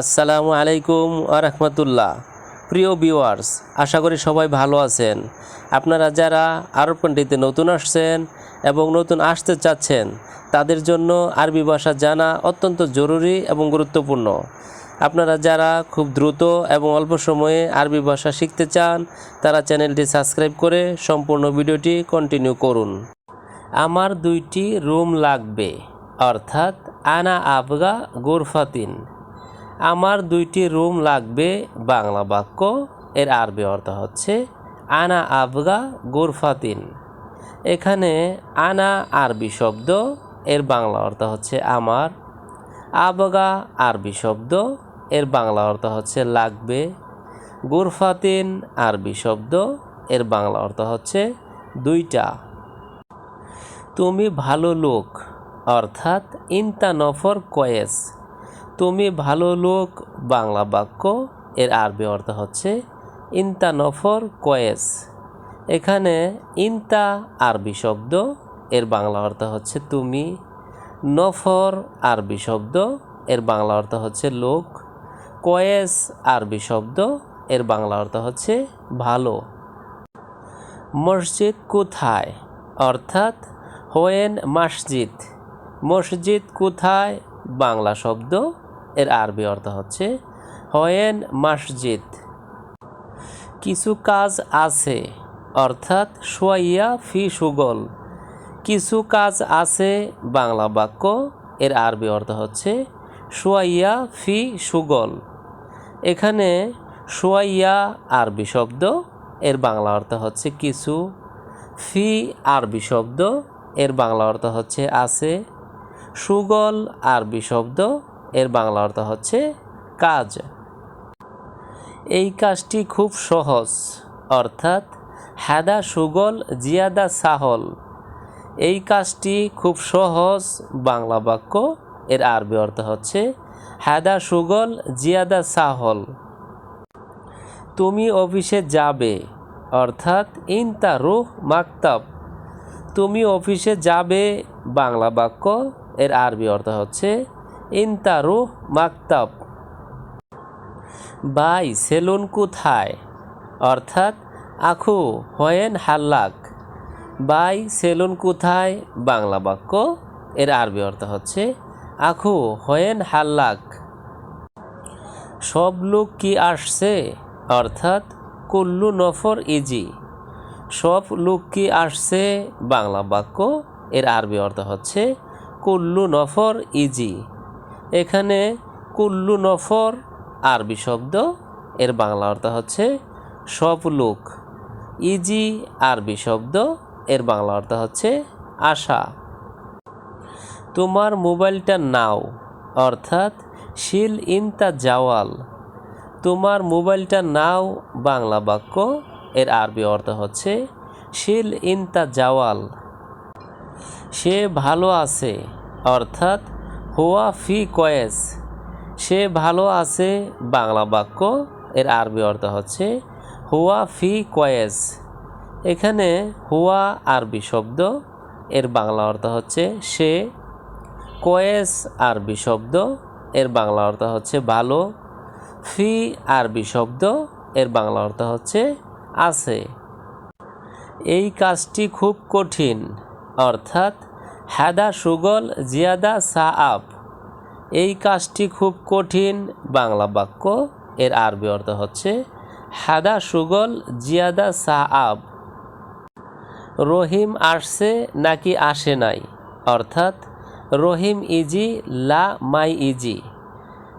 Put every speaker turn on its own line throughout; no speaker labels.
আসসালামু আলাইকুম আরহামতুল্লাহ প্রিয় ভিউয়ার্স, আশা করি সবাই ভালো আছেন। আপনারা যারা আরব কান্ট্রিতে নতুন আসছেন এবং নতুন আসতে চাচ্ছেন, তাদের জন্য আরবি ভাষা জানা অত্যন্ত জরুরি এবং গুরুত্বপূর্ণ। আপনারা যারা খুব দ্রুত এবং অল্প সময়ে আরবি ভাষা শিখতে চান, তারা চ্যানেলটি সাবস্ক্রাইব করে সম্পূর্ণ ভিডিওটি কন্টিনিউ করুন। আমার দুইটি রুম লাগবে, অর্থাৎ আনা আবগা গোরফাতিন। আমার দুইটি রুম লাগবে বাংলা বাক্য, এর আরবি অর্থ হচ্ছে, আনা আবগা গোরফাতিন। এখানে আনা আরবি শব্দ, এর বাংলা অর্থ হচ্ছে আমার। আবগা আরবি শব্দ, এর বাংলা অর্থ হচ্ছে লাগবে। গুরফাতিন আরবি শব্দ, এর বাংলা অর্থ হচ্ছে দুইটা। তুমি ভালো লোক, অর্থাৎ ইনতা নফর কয়েস তুমি ভালো লোক, বাংলা বাক্য, এর আরবি অর্থ হচ্ছে ইনতা নফর কয়েস। এখানে ইনতা আরবি শব্দ, এর বাংলা অর্থ হচ্ছে তুমি। নফর আরবি শব্দ, এর বাংলা অর্থ হচ্ছে লোক। কয়েস আরবি শব্দ, এর বাংলা অর্থ হচ্ছে ভালো। মসজিদ কোথায়? অর্থাৎ হোয়েন মসজিদ। মসজিদ কোথায়? বাংলা শব্দ এর আরবি অর্থ হচ্ছে হয়েন মসজিদ। কিছু কাজ আছে, অর্থাৎ সোয়াইয়া ফি সুগল। কিছু কাজ আছে, বাংলা বাক্য, এর আরবি অর্থ হচ্ছে সোয়াইয়া ফি সুগল। এখানে সোয়াইয়া আরবি শব্দ, এর বাংলা অর্থ হচ্ছে কিছু। ফি আরবি শব্দ, এর বাংলা অর্থ হচ্ছে আছে। সুগল আরবি শব্দ এর বাংলা অর্থ হচ্ছে কাজ। এই কাজটি খুব সহজ, অর্থাৎ হাদা সুগল, জিয়াদা সাহল। এই কাজটি খুব সহজ, বাংলা বাক্য, এর আরবি অর্থ হচ্ছে হাদা সুগল, জিয়াদা সাহল। তুমি অফিসে যাবে, অর্থাৎ ইনতা রুহ মাকতাব। তুমি অফিসে যাবে, বাংলা বাক্য, এর আরবি অর্থ হচ্ছে ইনতা রুহ মাকতাব। বাই সেলুন কোথায়? অর্থাৎ আখু হয়েন হাল্লাক। বাই সেলুন কোথায়? বাংলা বাক্য। এর আরবি অর্থ হচ্ছে, আখু হয়েন হাল্লাক। সব লোক কি আসছে? অর্থাৎ কুল্লু নফর ইজি। সব লোক কি আসছে? বাংলা বাক্য। এর আরবি অর্থ হচ্ছে, কুল্লু নফর ইজি। এখানে কুল্লু নফর, আরবি শব্দ, এর বাংলা অর্থ হচ্ছে সব লোক। ইজি, আরবি শব্দ, এর বাংলা অর্থ হচ্ছে আশা। তোমার মোবাইলটা নাও, অর্থাৎ শিল ইন ইনতা জাওয়াল। তোমার মোবাইলটা নাও, বাংলা বাক্য, এর আরবি অর্থ হচ্ছে শিল ইন ইনতা জাওয়াল। সে ভালো আছে, অর্থাৎ হোয়া ফি কয়েস। সে ভালো আছে, বাংলা বাক্য, এর আরবি অর্থ হচ্ছে হুয়া ফি কয়েস। এখানে হুয়া আরবি শব্দ, এর বাংলা অর্থ হচ্ছে সে। কয়েস আরবি শব্দ, এর বাংলা অর্থ হচ্ছে ভালো। ফি আরবি শব্দ, এর বাংলা অর্থ হচ্ছে আছে। এই কাজটি খুব কঠিন, অর্থাৎ হ্যাদা সুগল, জিয়াদা সা আপ এই কাজটি খুব কঠিন বাংলা বাক্য। এর আরবি অর্থ হচ্ছে, হাদা সুগল, জিয়াদা সা আব রহিম আসছে নাকি আসে নাই? অর্থাৎ, রহিম ইজি, লা মাই ইজি।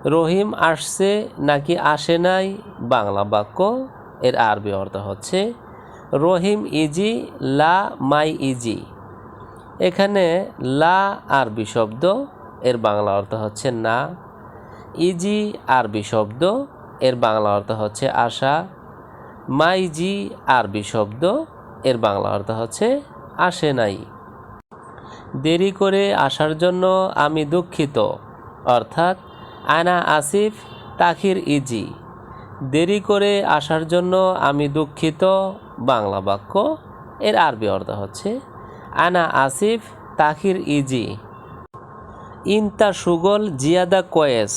রহিম আসছে নাকি আসে নাই? বাংলা বাক্য। এর আরবি অর্থ হচ্ছে, রহিম ইজি, লা মাই ইজি। এখানে লা আরবি শব্দ, এর বাংলা অর্থ হচ্ছে না। ইজি আরবি শব্দ, এর বাংলা অর্থ হচ্ছে আশা। মাইজি আরবি শব্দ, এর বাংলা অর্থ হচ্ছে আসে নাই। দেরি করে আসার জন্য আমি দুঃখিত। অর্থাৎ, আনা আসিফ তাখির ইজি। দেরি করে আসার জন্য আমি দুঃখিত। বাংলা বাক্য, এর আরবি অর্থ হচ্ছে আনা আসিফ তাখির ইজি। ইনতা সুগল জিয়াদা কয়েস,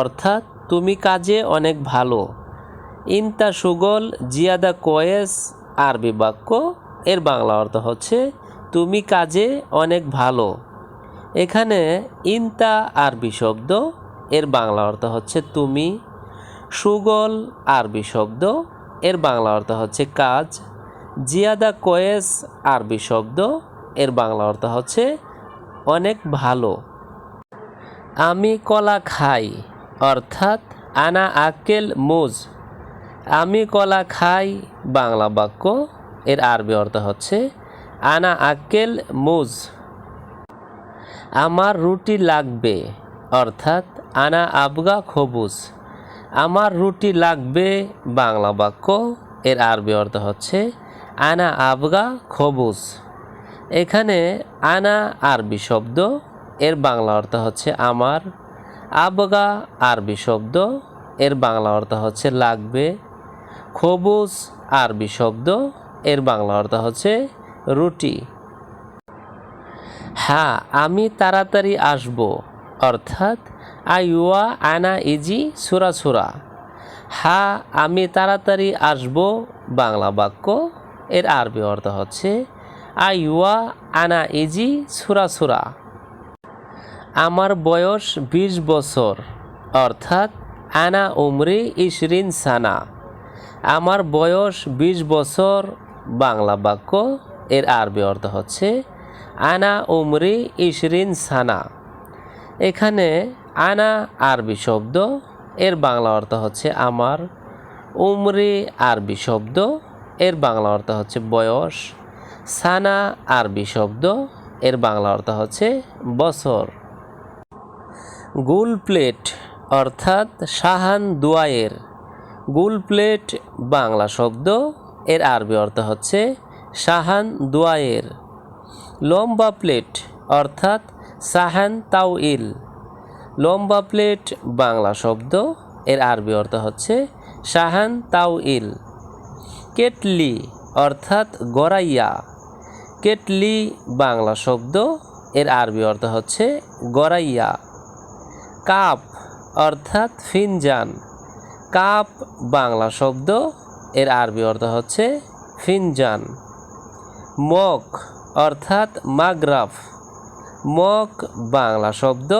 অর্থাৎ তুমি কাজে অনেক ভালো। ইনতা সুগল জিয়াদা কয়েস আরবি বাক্য, এর বাংলা অর্থ হচ্ছে, তুমি কাজে অনেক ভালো। এখানে ইনতা আরবি শব্দ, এর বাংলা অর্থ হচ্ছে তুমি। সুগল আরবি শব্দ, এর বাংলা অর্থ হচ্ছে কাজ। জিয়াদা কয়েস আরবি শব্দ এর বাংলা অর্থ হচ্ছে অনেক ভালো। আমি কলা খাই, অর্থাৎ আনা আকেল মুজ। আমি কলা খাই, বাংলা বাক্য, এর আরবি অর্থ হচ্ছে আনা আকেল মুজ। আমার রুটি লাগবে, অর্থাৎ আনা আবগা খবুজ। আমার রুটি লাগবে, বাংলা বাক্য, এর আরবি অর্থ হচ্ছে আনা আবগা খবুজ। এখানে আনা আরবি শব্দ, এর বাংলা অর্থ হচ্ছে আমার, আবগা আরবি শব্দ, এর বাংলা অর্থ হচ্ছে লাগবে খবুজ আরবি শব্দ, এর বাংলা অর্থ হচ্ছে রুটি। হ্যাঁ আমি তাড়াতাড়ি আসব, অর্থাৎ আইওয়া আনা ইজি সুরা সুরা। হ্যাঁ আমি তাড়াতাড়ি আসব, বাংলা বাক্য, এর আরবি অর্থ হচ্ছে আইওয়া আনা ইজি সুরা সুরা। আমার বয়স বিশ বছর, অর্থাৎ আনা উমরি ইশরিন সানা। আমার বয়স বিশ বছর, বাংলা বাক্য এর আরবি অর্থ হচ্ছে আনা উমরি ইশরিন সানা। এখানে আনা আরবি শব্দ, এর বাংলা অর্থ হচ্ছে আমার। উমরি আরবি শব্দ, এর বাংলা অর্থ হচ্ছে বয়স। সানা আরবি শব্দ, এর বাংলা অর্থ হচ্ছে বছর। গুল প্লেট অর্থাৎ শাহান দুয়ায়ের। গুল প্লেট বাংলা শব্দ, এর আরবি অর্থ হচ্ছে শাহান দুয়ায়ের। লম্বা প্লেট অর্থাৎ সাহান তাওইল লম্বা প্লেট বাংলা শব্দ, এর আরবি অর্থ হচ্ছে শাহান তাওইল কেটলি অর্থাৎ গড়াইয়া। কেটলি বাংলা শব্দ, এর আরবি অর্থ হচ্ছে গড়াইয়া। কাপ অর্থাৎ ফিনজান। কাপ বাংলা শব্দ, এর আরবি অর্থ হচ্ছে ফিনজান। মগ অর্থাৎ মাগ্রাফ। মগ বাংলা শব্দ,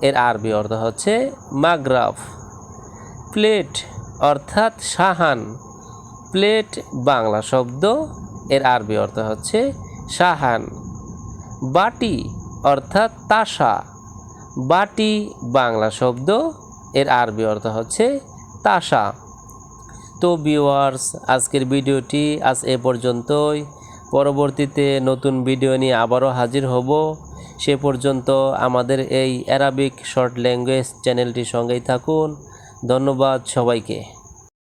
এর আরবি অর্থ হচ্ছে মাগ্রাফ। প্লেট অর্থাৎ সাহান প্লেট বাংলা শব্দ, এর আরবি অর্থ হচ্ছে সাহান বাটি অর্থাৎ তাসা। বাটি বাংলা শব্দ, এর আরবি অর্থ হচ্ছে তাসা। তো ভিউয়ার্স আজকের ভিডিওটি আজ এ পর্যন্তই। পরবর্তীতে নতুন ভিডিও নিয়ে আবারও হাজির হব। সে পর্যন্ত আমাদের এই অ্যারাবিক শর্ট ল্যাঙ্গুয়েজ চ্যানেলটির সঙ্গেই থাকুন। ধন্যবাদ সবাইকে।